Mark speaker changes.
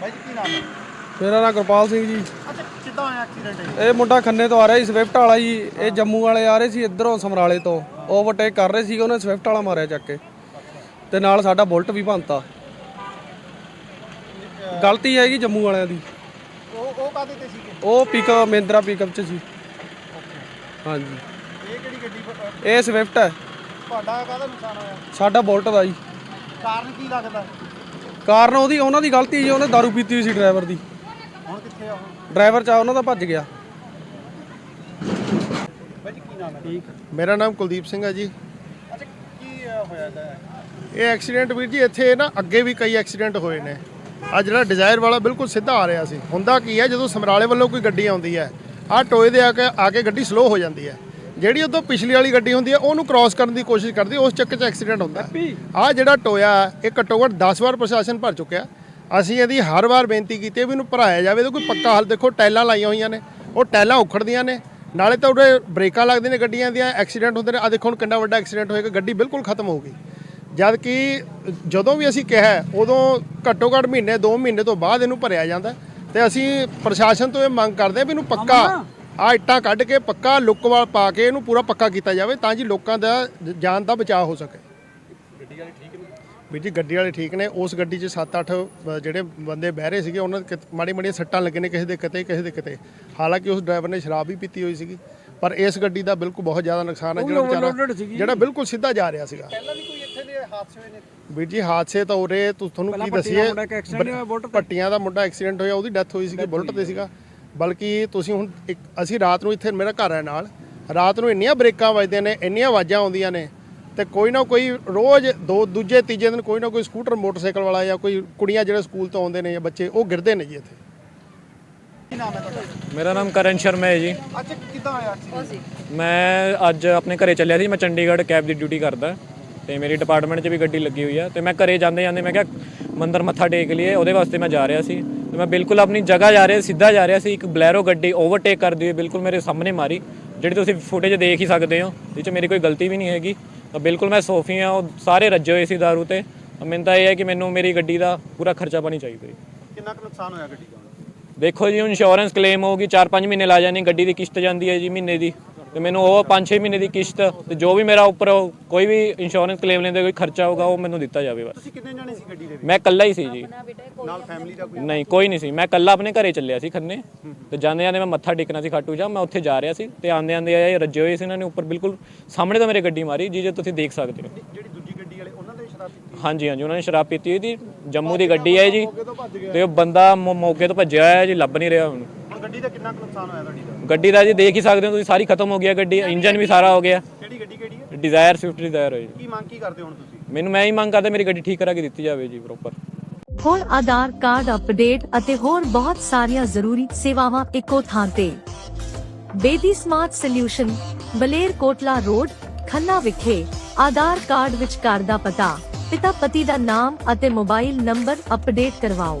Speaker 1: ਬਾਈ ਜੀ ਕੀ ਨਾਮ ਹੈ?
Speaker 2: ਮੇਰਾ ਨਾਮ ਗੁਰਪਾਲ ਸਿੰਘ ਜੀ।
Speaker 1: ਅੱਛਾ ਕਿੱਦਾਂ ਹੋਇਆ ਐਕਸੀਡੈਂਟ ਇਹ?
Speaker 2: ਇਹ ਮੁੰਡਾ ਖੰਨੇ ਤੋਂ ਆ ਰਿਹਾ ਸੀ ਸਵਿਫਟ ਵਾਲਾ ਜੀ। ਇਹ ਜੰਮੂ ਵਾਲੇ ਆ ਰਹੇ ਸੀ ਇੱਧਰੋਂ ਸਮਰਾਲੇ ਤੋਂ। ਓਵਰਟੇਕ ਕਰ ਰਹੇ ਸੀਗੇ ਉਹਨੇ ਸਵਿਫਟ ਵਾਲਾ ਮਾਰਿਆ ਚੱਕ ਕੇ। ਤੇ ਨਾਲ ਸਾਡਾ ਬੁਲਟ ਵੀ ਭੰਨਤਾ। ਗਲਤੀ ਹੈਗੀ ਜੰਮੂ ਵਾਲਿਆਂ ਦੀ।
Speaker 1: ਉਹ ਉਹ ਕਾਹਦੇ ਤੇ ਸੀਗੇ?
Speaker 2: ਉਹ ਪਿਕਅਪ ਮਹਿੰਦਰਾ ਪਿਕਅਪ 'ਚ ਸੀ। ਹਾਂਜੀ।
Speaker 1: ਇਹ ਕਿਹੜੀ ਗੱਡੀ ਅਹ,
Speaker 2: ਇਹ ਸਵਿਫਟ ਹੈ।
Speaker 1: ਤੁਹਾਡਾ ਕਾਹਦਾ ਨੁਕਸਾਨ ਹੋਇਆ?
Speaker 2: ਸਾਡਾ ਬੁਲਟ ਦਾ ਜੀ।
Speaker 1: ਕਾਰਨ ਕੀ ਲੱਗਦਾ?
Speaker 2: ਕਾਰਨ ਉਹਦੀ ਉਹਨਾਂ ਦੀ ਗਲਤੀ ਜੀ ਉਹਨੇ ਦਾਰੂ ਪੀਤੀ ਹੋਈ ਸੀ ਡਰਾਈਵਰ ਦੀ।
Speaker 1: ਹੁਣ ਕਿੱਥੇ ਆ ਉਹ?
Speaker 2: ਡਰਾਈਵਰ ਚਾ ਉਹਨਾਂ ਦਾ ਭੱਜ ਗਿਆ।
Speaker 1: ਬਾਈ ਜੀ ਕੀ ਨਾਮ ਹੈ? ਠੀਕ।
Speaker 3: ਮੇਰਾ ਨਾਮ ਕੁਲਦੀਪ ਸਿੰਘ ਹੈ ਜੀ।
Speaker 1: ਅੱਛਾ ਕੀ ਅਹ, ਹੋਇਆ ਇਹਦਾ?
Speaker 3: ਇਹ ਐਕਸੀਡੈਂਟ ਵੀਰ ਜੀ ਇੱਥੇ ਨਾ ਅੱਗੇ ਵੀ ਕਈ ਐਕਸੀਡੈਂਟ ਹੋਏ ਨੇ। ਆ ਜਿਹੜਾ ਡਿਜ਼ਾਇਰ ਵਾਲਾ ਬਿਲਕੁਲ ਸਿੱਧਾ ਆ ਰਿਹਾ ਸੀ। ਹੁੰਦਾ ਕੀ ਹੈ ਜਦੋਂ ਸਮਰਾਲੇ ਵੱਲੋਂ ਕੋਈ ਗੱਡੀ ਆਉਂਦੀ ਹੈ ਆ ਟੋਏ ਦੇ ਆ ਕੇ ਆ ਕੇ ਗੱਡੀ ਸਲੋ ਹੋ ਜਾਂਦੀ ਹੈ। ਜਿਹੜੀ ਉਦੋਂ ਪਿਛਲੀ ਵਾਲੀ ਗੱਡੀ ਹੁੰਦੀ ਹੈ ਉਹਨੂੰ ਕ੍ਰਾਸ ਕਰਨ ਦੀ ਕੋਸ਼ਿਸ਼ ਕਰਦੀ, ਉਸ ਚੱਕਰ 'ਚ ਐਕਸੀਡੈਂਟ ਹੁੰਦਾ। ਆ ਜਿਹੜਾ ਟੋਇਆ, ਇਹ ਘੱਟੋ ਘੱਟ 10 ਵਾਰ ਪ੍ਰਸ਼ਾਸਨ ਭਰ ਚੁੱਕਿਆ। ਅਸੀਂ ਇਹਦੀ ਹਰ ਵਾਰ ਬੇਨਤੀ ਕੀਤੀ ਹੈ ਵੀ ਇਹਨੂੰ ਭਰਾਇਆ ਜਾਵੇ ਤੇ ਕੋਈ ਪੱਕਾ ਹੱਲ ਦੇਖੋ ਟੈਲਾਂ ਲਾਈਆਂ ਹੋਈਆਂ ਨੇ, ਉਹ ਟੈਲਾਂ ਉਖੜਦੀਆਂ ਨੇ, ਨਾਲੇ ਤਾਂ ਉਹਦੇ ਬ੍ਰੇਕਾਂ ਲੱਗਦੀਆਂ ਨੇ ਗੱਡੀਆਂ ਦੀਆਂ ਐਕਸੀਡੈਂਟ ਹੁੰਦੇ ਨੇ। ਆ ਦੇਖੋ ਹੁਣ ਕਿੰਨਾ ਵੱਡਾ ਐਕਸੀਡੈਂਟ ਹੋਏਗਾ ਗੱਡੀ ਬਿਲਕੁਲ ਖਤਮ ਹੋ ਗਈ। ਜਦ ਕਿ ਜਦੋਂ ਵੀ ਅਸੀਂ ਕਿਹਾ, ਉਦੋਂ ਘੱਟੋ ਘੱਟ ਮਹੀਨੇ 2 ਮਹੀਨੇ ਤੋਂ ਬਾਅਦ ਇਹਨੂੰ ਭਰਿਆ ਜਾਂਦਾ। ਹੈ ਤੇ ਅਸੀਂ ਪ੍ਰਸ਼ਾਸਨ ਤੋਂ ਇਹ ਮੰਗ ਕਰਦੇ ਹਾਂ ਵੀ ਇਹਨੂੰ ਪੱਕਾ ਆ ਇੱਟਾਂ ਕੱਢ ਕੇ ਪੱਕਾ ਲੁੱਕਵਾਲ ਪਾ ਕੇ ਇਹਨੂੰ ਪੂਰਾ ਪੱਕਾ ਕੀਤਾ ਜਾਵੇ ਤਾਂ ਜੀ ਲੋਕਾਂ ਦਾ ਜਾਨ ਦਾ ਬਚਾਅ ਹੋ ਸਕੇ। ਵੀਰ ਜੀ ਗੱਡੀ ਵਾਲੇ ਠੀਕ ਨੇ। ਉਸ ਗੱਡੀ 'ਚ 7-8 ਜਿਹੜੇ ਬੰਦੇ ਬਹਿ ਰਹੇ ਸੀਗੇ ਉਹਨਾਂ ਦੇ ਮਾੜੀ ਮਾੜੀਆਂ ਸੱਟਾਂ ਲੱਗੇ ਨੇ ਕਿਸੇ ਦੇ ਕਿਤੇ ਕਿਸੇ ਦੇ ਕਿਤੇ। ਹਾਲਾਂਕਿ ਉਸ ਡਰਾਈਵਰ ਨੇ ਸ਼ਰਾਬ ਵੀ ਪੀਤੀ ਹੋਈ ਸੀਗੀ ਪਰ ਇਸ ਗੱਡੀ ਦਾ ਬਿਲਕੁਲ ਬਹੁਤ ਜ਼ਿਆਦਾ ਨੁਕਸਾਨ ਹੈ ਜਿਹੜਾ ਵਿਚਾਰਾ ਜਿਹੜਾ ਬਿਲਕੁਲ ਸਿੱਧਾ ਜਾ ਰਿਹਾ ਸੀਗਾ।
Speaker 1: ਪਹਿਲਾਂ ਵੀ ਕੋਈ ਇੱਥੇ ਦੇ ਹਾਦਸੇ ਹੋਏ ਨੇ?
Speaker 3: ਵੀਰ ਜੀ ਹਾਦਸੇ ਤਾਂ ਹੋ ਰਹੇ ਤੁਹਾਨੂੰ ਕੀ ਦਸੀਏ? ਪੱਟੀਆਂ ਦਾ ਮੁੰਡਾ ਐਕਸੀਡੈਂਟ ਹੋਇਆ ਉਹਦੀ ਡੈਥ ਹੋਈ ਸੀਗੀ ਬੁਲਟ ਤੇ ਸੀਗਾ। ਬਲਕਿ ਤੁਸੀਂ ਹੁਣ ਇੱਕ ਅਸੀਂ ਰਾਤ ਨੂੰ ਇੱਥੇ ਮੇਰਾ ਘਰ ਹੈ ਨਾਲ ਰਾਤ ਨੂੰ ਇੰਨੀਆਂ ਬ੍ਰੇਕਾਂ ਵੱਜਦੀਆਂ ਨੇ ਇੰਨੀਆਂ ਆਵਾਜ਼ਾਂ ਆਉਂਦੀਆਂ ਨੇ ਤੇ ਕੋਈ ਨਾ ਕੋਈ ਰੋਜ਼ ਦੋ ਦੂਜੇ ਤੀਜੇ ਦਿਨ ਕੋਈ ਨਾ ਕੋਈ ਸਕੂਟਰ ਮੋਟਰਸਾਈਕਲ ਵਾਲਾ ਜਾਂ ਕੋਈ ਕੁੜੀਆਂ ਜਿਹੜੇ ਸਕੂਲ ਤੋਂ ਆਉਂਦੇ ਨੇ ਜਾਂ ਬੱਚੇ ਉਹ ਗਿਰਦੇ ਨੇ ਜੀ ਇੱਥੇ।
Speaker 1: ਕੀ ਨਾਮ ਹੈ ਤੁਹਾਡਾ?
Speaker 4: ਮੇਰਾ ਨਾਮ ਕਰਨ ਸ਼ਰਮਾ ਹੈ ਜੀ।
Speaker 1: ਅੱਛਾ ਕਿੱਦਾਂ ਹੋਇਆ? ਐਕਸੀਡੈਂਟ
Speaker 4: ਮੈਂ ਅੱਜ ਆਪਣੇ ਘਰੇ ਚੱਲਿਆ ਸੀ ਮੈਂ ਚੰਡੀਗੜ੍ਹ ਕੈਬ ਦੀ ਡਿਊਟੀ ਕਰਦਾ। ਤੇ ਮੇਰੀ ਡਿਪਾਰਟਮੈਂਟ 'ਚ ਵੀ ਗੱਡੀ ਲੱਗੀ ਹੋਈ ਆ ਤੇ ਮੈਂ ਘਰੇ ਜਾਂਦੇ ਜਾਂਦੇ ਮੈਂ ਕਿਹਾ ਮੰਦਰ ਮੱਥਾ ਟੇਕ ਲਈਏ ਉਹਦੇ ਵਾਸਤੇ ਮੈਂ ਜਾ ਰਿਹਾ ਸੀ। ਤੇ ਮੈਂ ਬਿਲਕੁਲ ਆਪਣੀ ਜਗ੍ਹਾ ਜਾ ਰਿਹਾ ਸਿੱਧਾ ਜਾ ਰਿਹਾ ਸੀ ਇੱਕ ਬਲੈਰੋ ਗੱਡੀ ਓਵਰਟੇਕ ਕਰਦੀ ਹੋਈ ਬਿਲਕੁਲ ਮੇਰੇ ਸਾਹਮਣੇ ਮਾਰੀ ਜਿਹੜੀ ਤੁਸੀਂ ਫੁਟੇਜ ਦੇਖ ਹੀ ਸਕਦੇ ਹੋ ਇਹ 'ਚ ਮੇਰੀ ਕੋਈ ਗਲਤੀ ਵੀ ਨਹੀਂ ਹੈਗੀ। ਤਾਂ ਬਿਲਕੁਲ ਮੈਂ ਸੋਫੀ ਆ ਉਹ ਸਾਰੇ ਰੱਜੇ ਹੋਏ ਸੀ ਦਾਰੂ ਤੇ। ਮੈਨੂੰ ਤਾਂ ਇਹ ਹੈ ਕਿ ਮੈਨੂੰ ਮੇਰੀ ਗੱਡੀ ਦਾ ਪੂਰਾ ਖਰਚਾ ਪਾਣੀ ਚਾਹੀਦਾ ਜੀ
Speaker 1: ਕਿੰਨਾ ਕੁ ਨੁਕਸਾਨ ਹੋਇਆ ਗੱਡੀ ਦਾ
Speaker 4: ਦੇਖੋ ਜੀ ਇੰਸ਼ੋਰੈਂਸ ਕਲੇਮ ਹੋਊਗੀ 4-5 ਮਹੀਨੇ ਲਾ ਜਾਣੀ ਗੱਡੀ ਦੀ ਕਿਸ਼ਤ ਜਾਂਦੀ ਹੈ ਜੀ ਮਹੀਨੇ ਦੀ। ਤੇ ਮੈਨੂੰ ਉਹ 5-6 ਮਹੀਨੇ ਦੀ ਕਿਸ਼ਤ ਤੇ ਜੋ ਵੀ ਮੇਰਾ ਉੱਪਰ ਕੋਈ ਵੀ ਇੰਸ਼ੋਰੈਂਸ ਕਲੇਮ ਲੈਂਦੇ ਕੋਈ ਖਰਚਾ ਹੋਊਗਾ ਉਹ ਮੈਨੂੰ ਦਿੱਤਾ ਜਾਵੇ ਬਸ।
Speaker 1: ਤੁਸੀਂ ਕਿੰਨੇ ਜਣੇ ਸੀ ਗੱਡੀ ਦੇ ਵਿੱਚ?
Speaker 4: ਮੈਂ ਇਕੱਲਾ ਹੀ ਸੀ ਜੀ।
Speaker 1: ਨਾਲ ਫੈਮਿਲੀ ਦਾ ਕੋਈ?
Speaker 4: ਨਹੀਂ ਕੋਈ ਨਹੀਂ ਸੀ। ਮੈਂ ਇਕੱਲਾ ਆਪਣੇ ਘਰੇ ਚੱਲਿਆ ਸੀ ਖੰਨੇ। ਤੇ ਜਾਂਦੇ ਜਾਂਦੇ ਮੈਂ ਮੱਥਾ ਟੇਕਣਾ ਸੀ ਖਾਟੂ ਜਾ ਮੈਂ ਉੱਥੇ ਜਾ ਰਿਹਾ ਸੀ ਤੇ ਆਂਦੇ ਆਂਦੇ ਆਏ ਰੱਜੇ ਹੋਏ ਸੀ ਇਹਨਾਂ ਨੇ ਉੱਪਰ। ਬਿਲਕੁਲ ਸਾਹਮਣੇ ਤੋਂ ਮੇਰੇ ਗੱਡੀ ਮਾਰੀ ਜੀ ਜੇ ਤੁਸੀਂ ਦੇਖ ਸਕਦੇ ਹੋ।
Speaker 1: ਜਿਹੜੀ ਦੂਜੀ ਗੱਡੀ ਵਾਲੇ ਉਹਨਾਂ ਦੇ ਸ਼ਰਾਬ ਪੀਤੀ?
Speaker 4: ਹਾਂਜੀ ਹਾਂਜੀ ਉਹਨਾਂ ਨੇ ਸ਼ਰਾਬ ਪੀਤੀ ਹੋਈ ਸੀ ਜੰਮੂ ਦੀ ਗੱਡੀ ਹੈ ਜੀ ਤੇ ਉਹ ਬੰਦਾ ਮੌਕੇ ਤੋਂ ਭੱਜਿਆ ਹੋਇਆ ਜੀ ਲੱਭ ਨਹੀਂ ਰਿਹਾ
Speaker 1: ਹੁਣ ਗੱਡੀ ਦਾ ਕਿੰਨਾ ਕੁ ਨੁਕਸਾਨ ਹੋਇਆ ਤੁਹਾਡੀ ਦਾ?
Speaker 4: ਗੱਡੀ ਦਾ ਜੀ ਦੇਖ ਹੀ ਸਕਦੇ ਹੋ ਤੁਸੀਂ ਸਾਰੀ ਖਤਮ ਹੋ ਗਿਆ ਗੱਡੀ ਇੰਜਨ ਵੀ ਸਾਰਾ ਹੋ ਗਿਆ।
Speaker 1: ਕਿਹੜੀ ਗੱਡੀ ਕਿਹੜੀ ਹੈ?
Speaker 4: ਡਿਜ਼ਾਇਰ ਸਵਿਫਟ ਡਿਜ਼ਾਇਰ ਹੋਈ
Speaker 1: ਕੀ ਮੰਗ ਕੀ ਕਰਦੇ ਹੋ ਹੁਣ ਤੁਸੀਂ?
Speaker 4: ਮੈਨੂੰ ਮੈਂ ਹੀ ਮੰਗ ਕਰਦਾ ਮੇਰੀ ਗੱਡੀ ਠੀਕ ਕਰਾ ਕੇ ਦਿੱਤੀ ਜਾਵੇ ਜੀ ਪ੍ਰੋਪਰ
Speaker 5: ਹੋਰ ਆਧਾਰ ਕਾਰਡ ਅਪਡੇਟ ਅਤੇ ਹੋਰ ਬਹੁਤ ਸਾਰੀਆਂ ਜ਼ਰੂਰੀ ਸੇਵਾਵਾਂ ਇੱਕੋ ਥਾਂ ਤੇ। Bedi smart solution Baler Kotla road Khanna ਵਿਖੇ। ਆਧਾਰ ਕਾਰਡ ਵਿੱਚ ਘਰ ਦਾ ਪਤਾ ਪਿਤਾ ਪਤੀ ਦਾ ਨਾਮ ਅਤੇ ਮੋਬਾਈਲ ਨੰਬਰ ਅਪਡੇਟ ਕਰਵਾਓ।